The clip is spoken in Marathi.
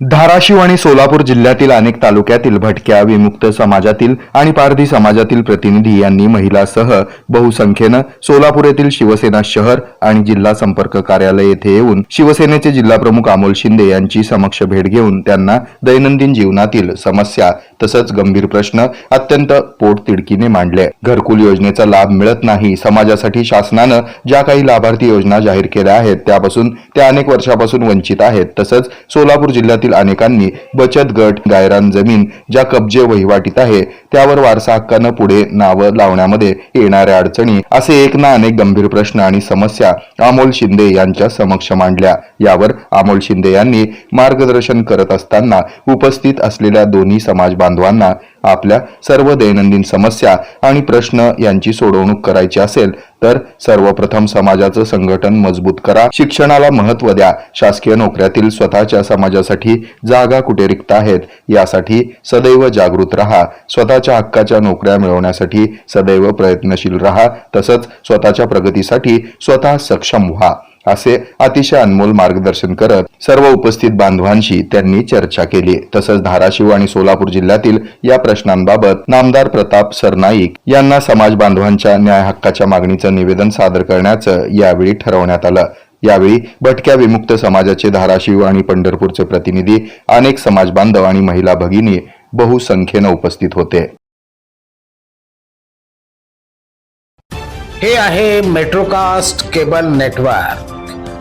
धाराशिव आणि सोलापूर जिल्ह्यातील अनेक तालुक्यातील भटक्या विमुक्त समाजातील आणि पारधी समाजातील प्रतिनिधी यांनी महिलासह बहुसंख्येनं सोलापूर येथील शिवसेना शहर आणि जिल्हा संपर्क कार्यालय येथे येऊन शिवसेनेचे जिल्हाप्रमुख अमोल शिंदे यांची समक्ष भेट घेऊन त्यांना दैनंदिन जीवनातील समस्या तसंच गंभीर प्रश्न अत्यंत पोटतिडकीने मांडले. घरकुल योजनेचा लाभ मिळत नाही. समाजासाठी शासनानं ज्या काही लाभार्थी योजना जाहीर केल्या आहेत त्यापासून त्या अनेक वर्षापासून वंचित आहेत. तसंच सोलापूर जिल्ह्यातील अनेकांनी बचत गट गायरान जमीन ज्या कब्जे वहिवाटीत आहे त्यावर वारसा हक्कानं पुढे नावं लावण्यामध्ये येणाऱ्या अडचणी असे एक ना अनेक गंभीर प्रश्न आणि समस्या अमोल शिंदे यांच्या समक्ष मांडल्या. यावर अमोल शिंदे यांनी मार्गदर्शन करत असताना उपस्थित असलेल्या दोन्ही समाज बांधवांना आपल्या सर्व दैनंदिन समस्या आणि प्रश्न यांची सोडवणूक करायची असेल तर सर्वप्रथम समाजाचं संघटन मजबूत करा. शिक्षणाला महत्त्व द्या. शासकीय नोकऱ्यातील स्वतःच्या समाजासाठी जागा कुठे रिक्त आहेत यासाठी सदैव जागृत राहा. स्वतःच्या हक्काच्या नोकऱ्या मिळवण्यासाठी सदैव प्रयत्नशील राहा. तसंच स्वतःच्या प्रगतीसाठी स्वतः सक्षम व्हा. असे अतिशय अनमोल मार्गदर्शन करत सर्व उपस्थित बांधवांशी त्यांनी चर्चा केली. तसंच धाराशिव आणि सोलापूर जिल्ह्यातील या प्रश्नांबाबत नामदार प्रताप सरनाईक यांना समाज बांधवांच्या न्याय हक्काच्या मागणीचं निवेदन सादर करण्याचं यावेळी ठरवण्यात आलं. यावेळी भटक्या विमुक्त समाजाचे धाराशिव आणि पंढरपूरचे प्रतिनिधी अनेक समाज बांधव आणि महिला भगिनी बहुसंख्येनं उपस्थित होते. हे आहे मेट्रोकास्ट केबल नेटवर्क.